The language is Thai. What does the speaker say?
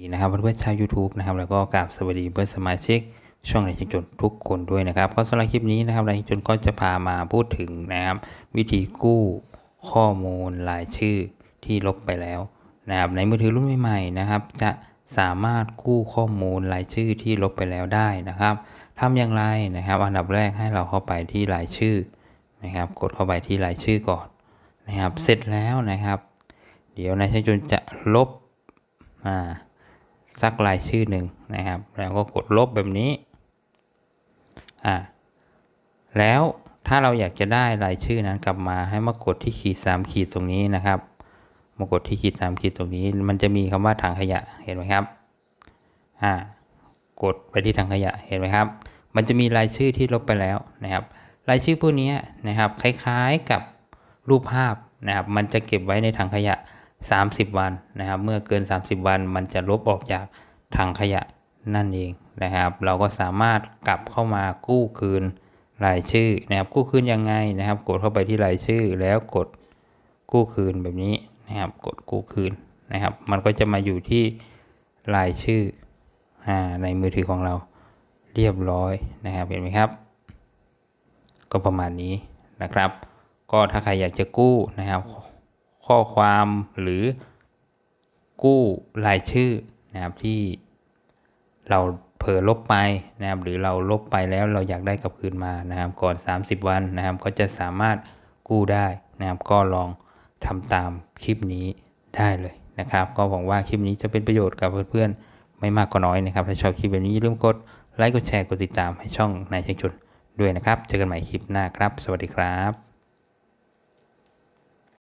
ีนะครับเพื่อนๆชาว YouTube นะครับแล้วก็กราบสวัสดีเพื่อนสมาชิก ช่องในชุนทุกคนด้วยนะครับเพราะสำหรับคลิปนี้นะครับในชุนก็จะพามาพูดถึงนะครับวิธีกู้ข้อมูลรายชื่อที่ลบไปแล้วนะครับในมือถือรุ่นใหม่ๆนะครับจะสามารถกู้ข้อมูลรายชื่อที่ลบไปแล้วได้นะครับทำอย่างไรนะครับ อันดับแรกให้เราเข้าไปที่รายชื่อนะครับ กดเข้าไปที่รายชื่อก่อนนะครับ เสร็จแล้วนะครับ เดี๋ยวนายช่างจนจะลบอ่า สักรายชื่อหนึ่งนะครับ แล้วก็กดลบแบบนี้อ่าแล้วถ้าเราอยากจะได้รายชื่อนั้นกลับมาให้มากดที่ขีดสามขีดตรงนี้นะครับ มากดที่ขีดสามขีดตรงนี้ มันจะมีคำว่าถังขยะเห็นไหมครับอ่ากดไปที่ถังขยะเห็นไหมครับ มันจะมีรายชื่อที่ลบไปแล้วนะครับ รายชื่อพวกนี้นะครับคล้ายๆกับรูปภาพนะครับ มันจะเก็บไว้ในถังขยะ 30 วันนะครับ เมื่อเกิน 30 วันมันจะลบออกจากถังขยะนั่นเองนะครับ เราก็สามารถกลับเข้ามากู้คืนรายชื่อนะครับ กู้คืนยังไงนะครับ กดเข้าไปที่รายชื่อแล้วกดกู้คืนแบบนี้นะครับ กดกู้คืนนะครับ มันก็จะมาอยู่ที่รายชื่ออในมือถือของเราเรียบร้อยนะครับ เห็นไหมครับ ก็ประมาณนี้นะครับ ก็ถ้าใครอยากจะกู้นะครับ ข้อความหรือกู้รายชื่อนะครับที่เราเผลอลบไปนะครับหรือเราลบไปแล้วเราอยากได้กลับคืนมานะครับก่อน 30 วันนะครับ ก็จะสามารถกู้ได้นะครับ ก็ลองทำตามคลิปนี้ได้เลยนะครับ ก็หวังว่าคลิปนี้จะเป็นประโยชน์กับเพื่อนๆ ไม่มากก็น้อยนะครับ ถ้าชอบคลิปแบบนี้อย่าลืมกดไลค์กดแชร์กดติดตามให้ช่องนายเชิงชนด้วยนะครับ เจอกันใหม่คลิปหน้าครับ สวัสดีครับ